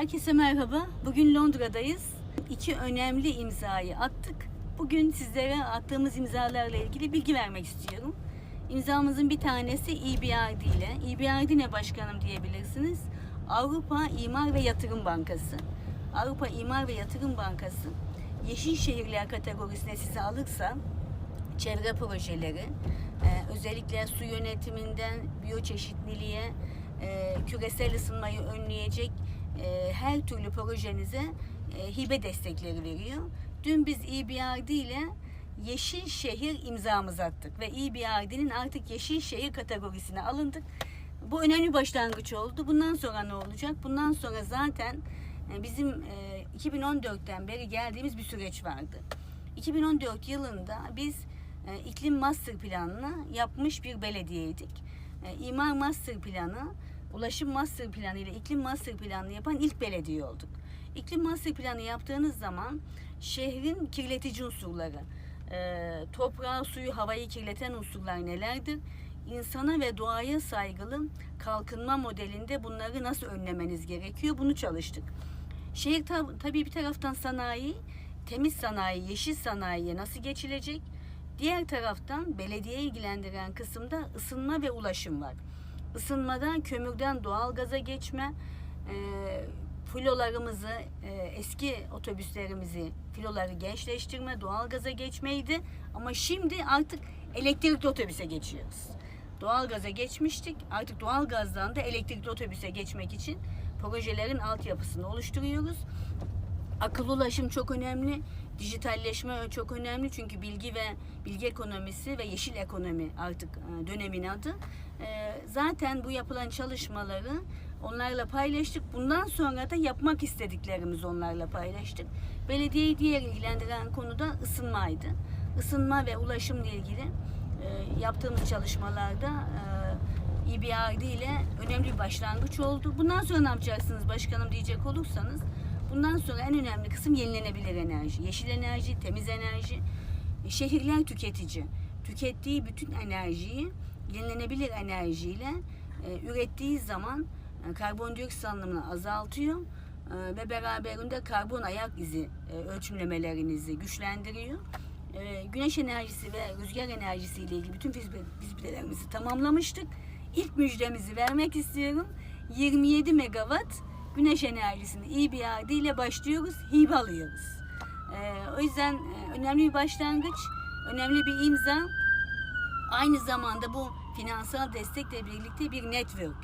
Herkese merhaba. Bugün Londra'dayız. İki önemli imzayı attık. Bugün sizlere attığımız imzalarla ilgili bilgi vermek istiyorum. İmzamızın bir tanesi EBRD ile. EBRD ne başkanım diyebilirsiniz. Avrupa İmar ve Yatırım Bankası. Avrupa İmar ve Yatırım Bankası Yeşil Şehirler kategorisine sizi alırsa çevre projeleri, e, özellikle su yönetiminden biyoçeşitliliğe, e, küresel ısınmayı önleyecek e, her türlü projenize e, hibe destekleri veriyor. Dün biz EBRD ile Yeşil Şehir imzamızı attık ve EBRD'nin artık Yeşil Şehir kategorisine alındık. Bu önemli başlangıç oldu. Bundan sonra ne olacak? Bundan sonra zaten e, bizim e, 2014'ten beri geldiğimiz bir süreç vardı. 2014 yılında biz iklim master planını yapmış bir belediyeydik. E, master planı, ulaşım master planı ile iklim master planını yapan ilk belediye olduk. İklim master planı yaptığınız zaman şehrin kirletici unsurları, e, toprağı, suyu, havayı kirleten unsurlar nelerdir? İnsana ve doğaya saygılı kalkınma modelinde bunları nasıl önlemeniz gerekiyor? Bunu çalıştık. Şehir tab- tabii bir taraftan sanayi, temiz sanayi, yeşil sanayiye nasıl geçilecek? Diğer taraftan belediye ilgilendiren kısımda ısınma ve ulaşım var. Isınmadan kömürden doğal gaza geçme, e, filolarımızı, e, eski otobüslerimizi, filoları gençleştirme, doğal gaza geçmeydi. Ama şimdi artık elektrikli otobüse geçiyoruz. Doğal gaza geçmiştik. Artık doğal gazdan da elektrikli otobüse geçmek için projelerin altyapısını oluşturuyoruz. Akıllı ulaşım çok önemli. Dijitalleşme çok önemli çünkü bilgi ve bilgi ekonomisi ve yeşil ekonomi artık e, dönemin adı. Zaten bu yapılan çalışmaları onlarla paylaştık. Bundan sonra da yapmak istediklerimizi onlarla paylaştık. Belediyeyi diğer ilgilendiren konu da ısınmaydı. Isınma ve ulaşımla ilgili e, yaptığımız çalışmalarda e, EBRD ile önemli bir başlangıç oldu. Bundan sonra ne yapacaksınız başkanım diyecek olursanız bundan sonra en önemli kısım yenilenebilir enerji. Yeşil enerji, temiz enerji. Şehirler tüketici. Tükettiği bütün enerjiyi yenilenebilir enerjiyle e, ürettiği zaman e, karbondioksit salınımını azaltıyor e, ve beraberinde karbon ayak izi e, ölçümlemelerinizi güçlendiriyor. E, güneş enerjisi ve rüzgar enerjisi ile ilgili bütün fizbilerimizi tamamlamıştık. İlk müjdemizi vermek istiyorum. 27 megawatt güneş enerjisini EBRD ile başlıyoruz, hibe alıyoruz. E, o yüzden e, önemli bir başlangıç, önemli bir imza. Aynı zamanda bu finansal destekle birlikte bir network.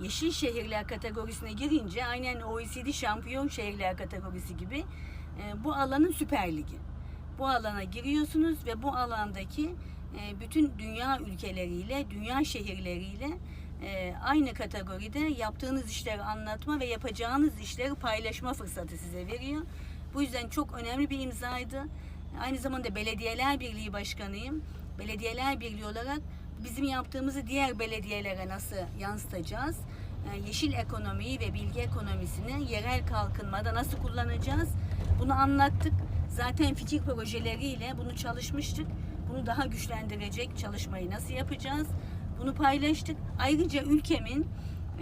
Yeşil şehirler kategorisine girince aynen OECD şampiyon şehirler kategorisi gibi e, bu alanın süper ligi. Bu alana giriyorsunuz ve bu alandaki e, bütün dünya ülkeleriyle, dünya şehirleriyle e, aynı kategoride yaptığınız işleri anlatma ve yapacağınız işleri paylaşma fırsatı size veriyor. Bu yüzden çok önemli bir imzaydı. Aynı zamanda Belediyeler Birliği Başkanıyım. Belediyeler Birliği olarak bizim yaptığımızı diğer belediyelere nasıl yansıtacağız? Ee, Yeşil ekonomiyi ve bilgi ekonomisini yerel kalkınmada nasıl kullanacağız? Bunu anlattık. Zaten fikir projeleriyle bunu çalışmıştık. Bunu daha güçlendirecek çalışmayı nasıl yapacağız? Bunu paylaştık. Ayrıca ülkemin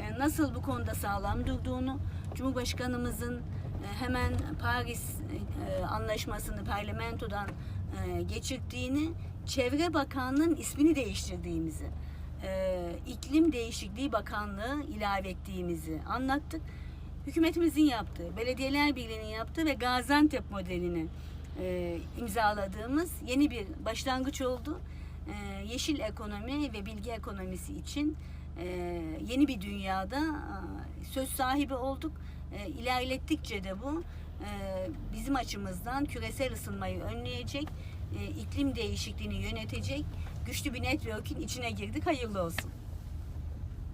e, nasıl bu konuda sağlam durduğunu, Cumhurbaşkanımızın e, hemen Paris e, anlaşmasını parlamentodan geçirdiğini, Çevre Bakanlığı'nın ismini değiştirdiğimizi, e, iklim değişikliği bakanlığı ilave ettiğimizi anlattık. Hükümetimizin yaptığı, Belediyeler Birliği'nin yaptığı ve Gaziantep modelini e, imzaladığımız yeni bir başlangıç oldu. E, yeşil ekonomi ve bilgi ekonomisi için yeni bir dünyada söz sahibi olduk. E, de bu bizim açımızdan küresel ısınmayı önleyecek, iklim değişikliğini yönetecek güçlü bir network'ün içine girdik. Hayırlı olsun.